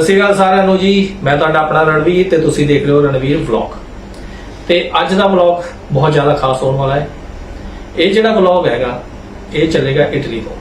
ਸਤਿ ਸ਼੍ਰੀ ਅਕਾਲ ਸਾਰਿਆਂ ਨੂੰ ਜੀ। ਮੈਂ ਤੁਹਾਡਾ ਆਪਣਾ ਰਣਵੀਰ ਤੇ ਤੁਸੀਂ ਦੇਖ ਰਹੇ ਹੋ ਰਣਵੀਰ ਵਲੌਗ ਤੇ ਅੱਜ ਦਾ ਵਲੌਗ ਬਹੁਤ ਜ਼ਿਆਦਾ ਖਾਸ ਹੋਣ ਵਾਲਾ ਹੈ। ਇਹ ਜਿਹੜਾ ਵਲੌਗ ਹੈਗਾ, ਇਹ ਚੱਲੇਗਾ ਇਟਲੀ ਤੋਂ।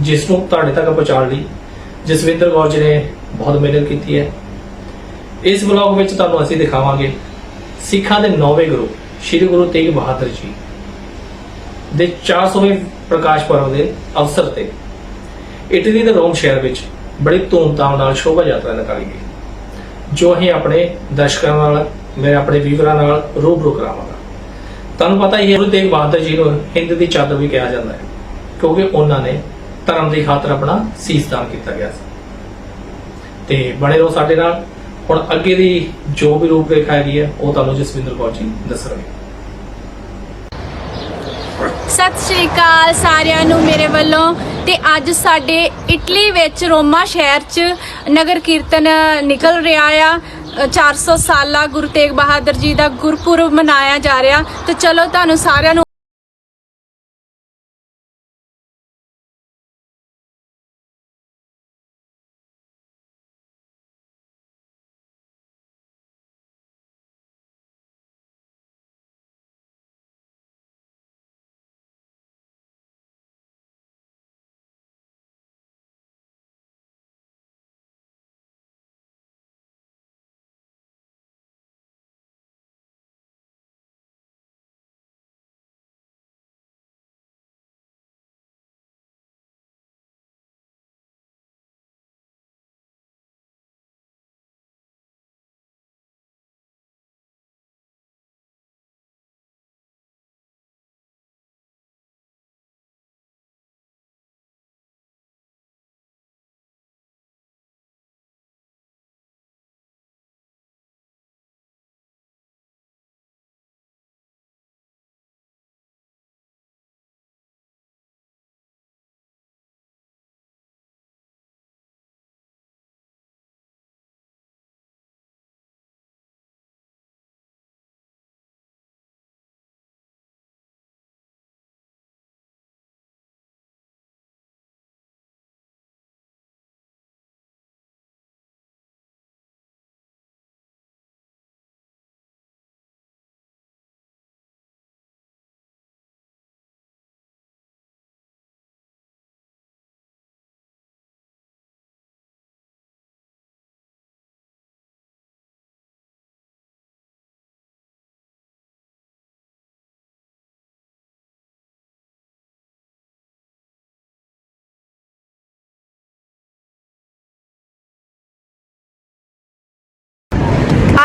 ਜਿਸ ਨੂੰ ਤੁਹਾਡੇ ਤੱਕ ਪਹੁੰਚਾਉਣ ਲਈ ਜਸਵਿੰਦਰ ਕੌਰ ਜੀ ਨੇ ਬਹੁਤ ਮਿਹਨਤ ਕੀਤੀ ਹੈ। ਇਸ ਵਲੌਗ ਵਿੱਚ ਤੁਹਾਨੂੰ ਅਸੀਂ ਦਿਖਾਵਾਂਗੇ ਸਿੱਖਾਂ ਦੇ ਨੌਵੇਂ ਗੁਰੂ, ਸ੍ਰੀ ਗੁਰੂ ਤੇਗ ਬਹਾਦਰ ਜੀ ਦੇ 400ਵੇਂ ਪ੍ਰਕਾਸ਼ ਪਰਵ ਦੇ ਅਵਸਰ ਤੇ। ਇਟਲੀ ਦੇ ਰੋਮ ਸ਼ਹਿਰ ਵਿੱਚ ਬੜੀ ਧੂਮਧਾਮ ਨਾਲ ਸ਼ੋਭਾ ਯਾਤਰਾ ਨਿਕਾਲੀ ਗਈ। ਜੋ ਅਸੀਂ ਆਪਣੇ ਦਰਸ਼ਕਾਂ ਨਾਲ ਮੈਂ ਆਪਣੇ ਵੀਵਰਾਂ ਨਾਲ ਰੂਬਰੂ ਕਰਾਵਾਂਗਾ। ਤੁਹਾਨੂੰ ਪਤਾ ਹੀ ਹੈ, ਗੁਰੂ ਤੇਗ ਬਹਾਦਰ ਜੀ ਨੂੰ ਹਿੰਦ ਦੀ ਚਾਦਰ ਵੀ ਕਿਹਾ ਜਾਂਦਾ ਹੈ, ਕਿਉਂਕਿ ਉਹਨਾਂ ਨੇ ਧਰਮ ਦੀ ਖਾਤਰ ਆਪਣਾ ਸੀਸ ਦਾਨ ਕੀਤਾ ਗਿਆ ਸੀ। ਤੇ ਬਣੇ ਰਹੋ ਸਾਡੇ ਨਾਲ। ਹੁਣ ਅੱਗੇ ਦੀ ਜੋ ਵੀ ਰੂਪ ਰੇਖਾ ਹੈਗੀ ਹੈ, ਉਹ ਤੁਹਾਨੂੰ ਜਸਵਿੰਦਰ ਕੌਰ ਜੀ ਦੱਸਣਗੇ। ਸਤਿ ਸ਼੍ਰੀ ਅਕਾਲ ਸਾਰਿਆਂ ਨੂੰ ਮੇਰੇ ਵੱਲੋਂ। ਤੇ ਅੱਜ ਸਾਡੇ ਇਟਲੀ ਵਿੱਚ ਰੋਮਾ ਸ਼ਹਿਰ 'ਚ ਨਗਰ ਕੀਰਤਨ ਨਿਕਲ ਰਿਹਾ ਆ। ਅ, 400 ਸਾਲਾ ਗੁਰੂ ਤੇਗ ਬਹਾਦਰ ਜੀ ਦਾ ਗੁਰਪੁਰਬ ਮਨਾਇਆ ਜਾ ਰਿਹਾ। ਤੇ ਚਲੋ ਤੁਹਾਨੂੰ ਸਾਰਿਆਂ ਨੂੰ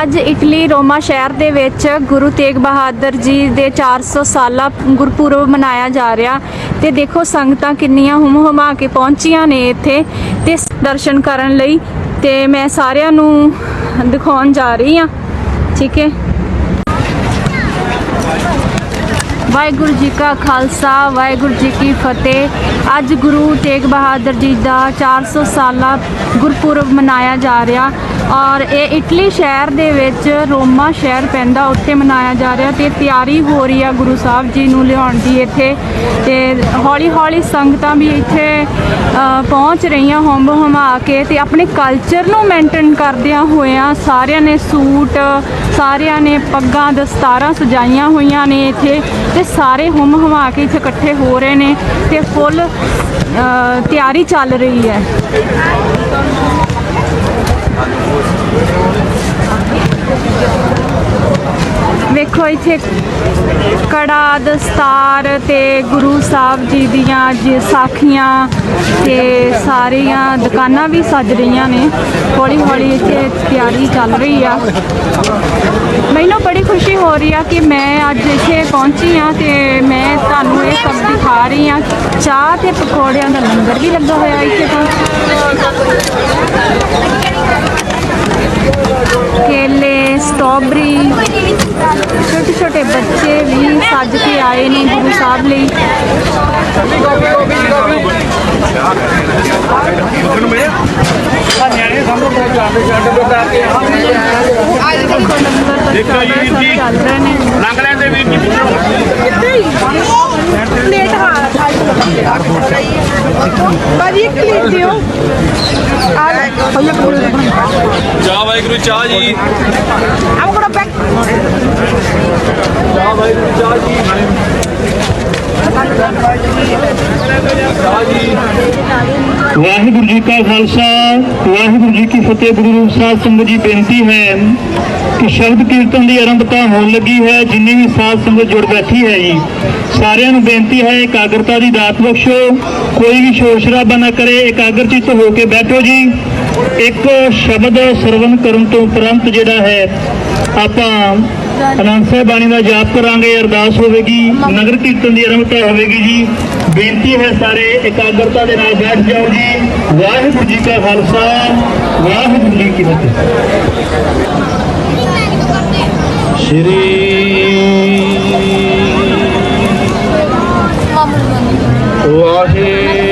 ਅੱਜ ਇਟਲੀ ਰੋਮਾ ਸ਼ਹਿਰ ਦੇ ਵਿੱਚ ਗੁਰੂ ਤੇਗ ਬਹਾਦਰ ਜੀ ਦੇ 400 ਸਾਲਾ ਗੁਰਪੁਰਬ ਮਨਾਇਆ ਜਾ ਰਿਹਾ ਤੇ ਦੇਖੋ ਸੰਗਤਾਂ ਕਿੰਨੀਆਂ ਹੁਮ ਹੁਮਾ ਕੇ ਪਹੁੰਚੀਆਂ ਨੇ ਇੱਥੇ ਤੇ ਦਰਸ਼ਨ ਕਰਨ ਲਈ ਤੇ ਮੈਂ ਸਾਰਿਆਂ ਨੂੰ ਦਿਖਾਉਣ ਜਾ ਰਹੀ ਹਾਂ। ਠੀਕ ਹੈ। ਵਾਹਿਗੁਰੂ ਜੀ ਕਾ ਖਾਲਸਾ, ਵਾਹਿਗੁਰੂ ਜੀ ਕੀ ਫਤਿਹ। ਅੱਜ ਗੁਰੂ ਤੇਗ ਬਹਾਦਰ ਜੀ ਦਾ 400 ਸਾਲਾ ਗੁਰਪੁਰਬ ਮਨਾਇਆ ਜਾ ਰਿਹਾ। ਔਰ ਇਹ ਇਟਲੀ ਸ਼ਹਿਰ ਦੇ ਵਿੱਚ ਰੋਮਾ ਸ਼ਹਿਰ ਪੈਂਦਾ, ਉੱਥੇ ਮਨਾਇਆ ਜਾ ਰਿਹਾ ਤੇ ਤਿਆਰੀ ਹੋ ਰਹੀ ਆ ਗੁਰੂ ਸਾਹਿਬ ਜੀ ਨੂੰ ਲਿਆਉਣ ਦੀ ਇੱਥੇ। ਤੇ ਹੌਲੀ ਹੌਲੀ ਸੰਗਤਾਂ ਵੀ ਇੱਥੇ ਪਹੁੰਚ ਰਹੀਆਂ ਹੁੰਬ ਹਮਾ ਕੇ ਤੇ ਆਪਣੇ ਕਲਚਰ ਨੂੰ ਮੇਨਟੇਨ ਕਰਦਿਆਂ ਹੋਇਆਂ ਸਾਰਿਆਂ ਨੇ ਸੂਟ, ਸਾਰਿਆਂ ਨੇ ਪੱਗਾਂ, ਦਸਤਾਰਾਂ ਸਜਾਈਆਂ ਹੋਈਆਂ ਨੇ ਇੱਥੇ ਤੇ ਸਾਰੇ ਹੁੰਮ ਹਮਾ ਕੇ ਇੱਥੇ ਇਕੱਠੇ ਹੋ ਰਹੇ ਨੇ ਤੇ ਫੁੱਲ ਤਿਆਰੀ ਚੱਲ ਰਹੀ ਹੈ। ਵੇਖੋ ਇੱਥੇ ਕੜਾ, ਦਸਤਾਰ ਤੇ ਗੁਰੂ ਸਾਹਿਬ ਜੀ ਦੀਆਂ ਜੀ ਸਾਖੀਆਂ ਤੇ ਸਾਰੀਆਂ ਦੁਕਾਨਾਂ ਵੀ ਸੱਜ ਰਹੀਆਂ ਨੇ। ਹੌਲੀ ਹੌਲੀ ਇੱਥੇ ਤਿਆਰੀ ਚੱਲ ਰਹੀ ਆ। ਮੈਨੂੰ ਬੜੀ ਖੁਸ਼ੀ ਹੋ ਰਹੀ ਆ ਕਿ ਮੈਂ ਅੱਜ ਇੱਥੇ ਪਹੁੰਚੀ ਆ ਤੇ ਮੈਂ ਤੁਹਾਨੂੰ ਇਹ ਸਭ ਦਿਖਾ ਰਹੀ ਆ। ਚਾਹ ਤੇ ਪਕੌੜਿਆਂ ਦਾ ਲੰਗਰ ਵੀ ਲੱਗਾ ਹੋਇਆ ਇੱਥੇ ਤਾਂ। ਛੋਟੇ ਛੋਟੇ ਬੱਚੇ ਵੀ ਸੱਜ ਕੇ ਆਏ ਨੇ ਗੁਰੂ ਸਾਹਿਬ ਲਈ ਨਿਆਣੇ ਸਾਨੂੰ ਦੇਖੋ ਜੀ ਵੀਰ ਜੀ ਚੱਲ ਰਹੇ ਨੇ ਲੰਘ ਲੈਂਦੇ ਵੀਰ ਜੀ ਪਲੇਟ ਹਾਂ ਭਾਜੀ ਇੱਕ ਪਲੇਟ ਦਿਓ ਆ ਭਈਆ ਪਲੇਟ ਚਾਹ ਵਾਹਿਗੁਰੂ ਚਾਹ ਜੀ। ਆਮ ਕੋਲ ਪੈਕ। ਚਾਹ ਵਾਹਿਗੁਰੂ ਚਾਹ ਜੀ। ਚਾਹ ਜੀ। ਵਾਹਿਗੁਰੂ ਜੀ ਕਾ ਖਾਲਸਾ ਵਾਹਿਗੁਰੂ ਜੀ ਕੀ ਫਤਿਹ ਗੁਰੂ ਰੂਪ ਸਾਧ ਸੰਗਤ ਜੀ ਬੇਨਤੀ ਹੈ ਕਿ ਸ਼ਬਦ ਕੀਰਤਨ ਦੀ ਆਰੰਭਤਾ ਹੋਣ ਲੱਗੀ ਹੈ, ਜਿੰਨੀ ਵੀ ਸਾਧ ਸੰਗਤ ਜੁੜ ਬੈਠੀ ਹੈ ਜੀ। ਸਾਰਿਆਂ ਨੂੰ ਬੇਨਤੀ ਹੈ, ਇਕਾਗਰਤਾ ਦੀ ਦਾਤ ਬਖਸ਼ੋ। ਕੋਈ ਵੀ ਸ਼ੋਰ ਸ਼ਰਾਬਾ ਨਾ ਕਰੇ, ਇਕਾਗਰਚਿਤ ਹੋ ਕੇ ਬੈਠੋ ਜੀ। ਇੱਕ ਸ਼ਬਦ ਸਰਵਨ ਕਰਨ ਤੋਂ ਉਪਰੰਤ ਜਿਹੜਾ ਹੈ, ਆਪਾਂ ਅਨੰਦ ਸਾਹਿਬ ਬਾਣੀ ਦਾ ਜਾਪ ਕਰਾਂਗੇ, ਅਰਦਾਸ ਹੋਵੇਗੀ, ਨਗਰ ਕੀਰਤਨ ਦੀ ਆਰੰਭਤਾ ਹੋਵੇਗੀ ਜੀ। ਬੇਨਤੀ ਹੈ ਸਾਰੇ, ਇਕਾਗਰਤਾ ਦੇ ਨਾਲ ਬੈਠ ਜਾਓ ਜੀ। ਵਾਹਿਗੁਰੂ ਜੀ ਕਾ ਖਾਲਸਾ, ਵਾਹਿਗੁਰੂ ਜੀ ਕੀ ਫਤਿਹ। ਵਾਹ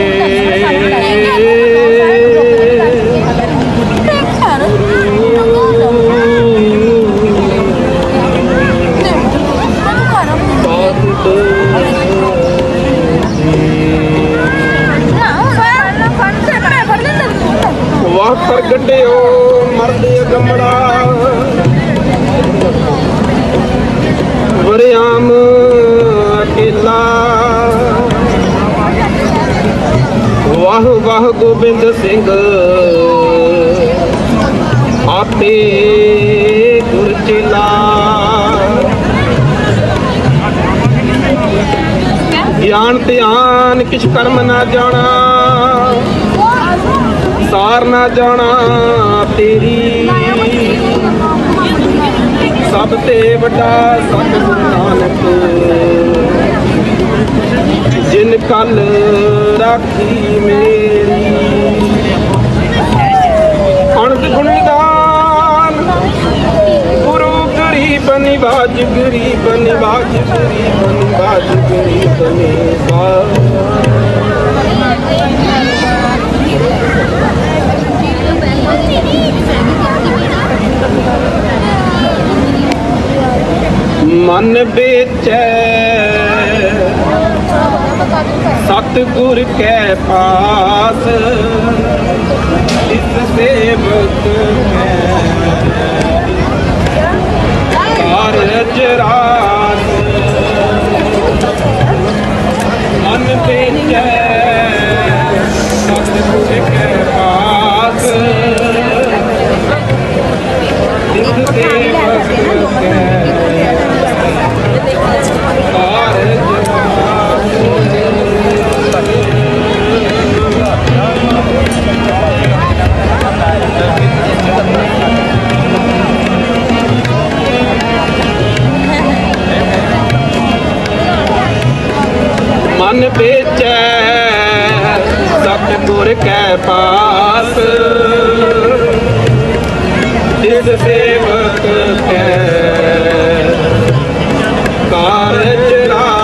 ਵਾਹ ਵਾਹ ਗੋਬਿੰਦ ਸਿੰਘ। ਆਪੇ ਗੁਰਚਿਲਾ ਗਿਆਨ ਧਿਆਨ, ਕਿਛ ਕਰਮ ਨਾ ਜਾਣਾ। ਸਾਰ ਨਾ ਜਾਣਾ ਤੇਰੀ। ਸਭ ਤੇ ਵੱਡਾ ਸਤਿਗੁਰ ਨਾਨਕ। ਜਿਨ ਕਲ ਰਾਖੀ ਮੇਰੀ। ਅਣਤ ਗੁਣਗਾਨ। ਗੁਰੂ ਗਰੀਬ ਨਿਵਾਜ ਗਰੀਬ ਨਿਵਾਜ ਗਰੀਬ ਨਿਵਾਜ ਗਰੀਬ ਨਿਵਾਜ ਮਨ ਵੇਚੈ ਸਤਿਗੁਰ ਕੈ ਪਾਸ, ਇਸ ਸੇਵਕ ਮੈਂ। ਕਾਰਜ ਰਾਸ, ਮਨ ਵੇਚੈ ਸਤਿਗੁਰ ਕੈ ਪਾਸ, ਇਸ ਸੇਵਕ ਸੇਵਕ ਕੈ ਕਾਰਜ ਰਾਸ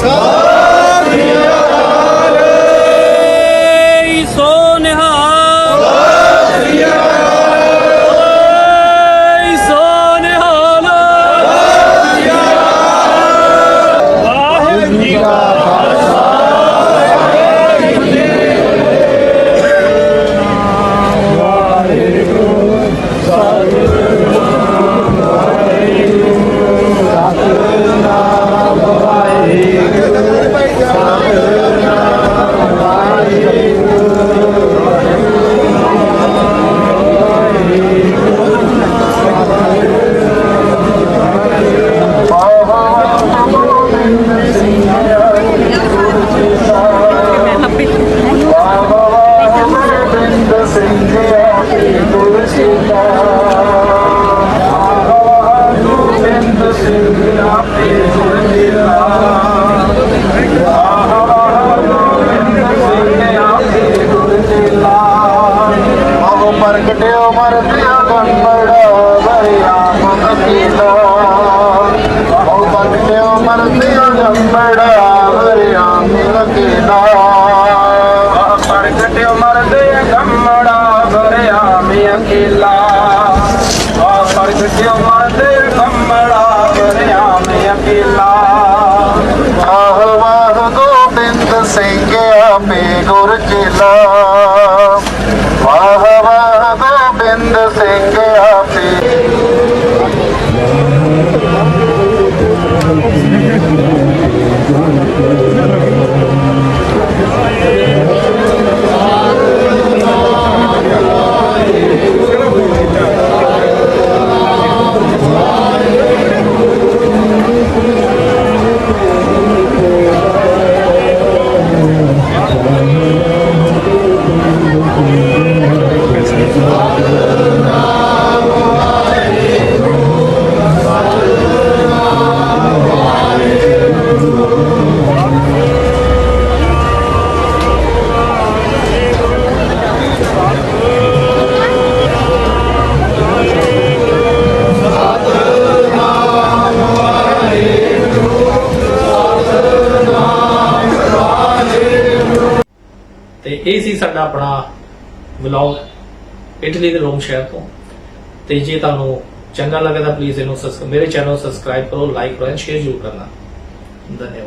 Sağ Harika. ਸਾਡਾ ਆਪਣਾ ਵਲੌਗ ਇਟਲੀ ਦੇ ਰੋਮ ਸ਼ਹਿਰ ਤੋਂ। ਤੇ ਜੇ ਤੁਹਾਨੂੰ ਚੰਗਾ ਲੱਗਾ ਤਾਂ ਪਲੀਜ਼ ਇਹਨੂੰ ਮੇਰੇ ਚੈਨਲ ਨੂੰ ਸਬਸਕ੍ਰਾਈਬ ਕਰੋ ਲਾਈਕ ਕਰੋ ਐਂਡ ਸ਼ੇਅਰ ਜ਼ਰੂਰ ਕਰਨਾ। ਧੰਨਵਾਦ।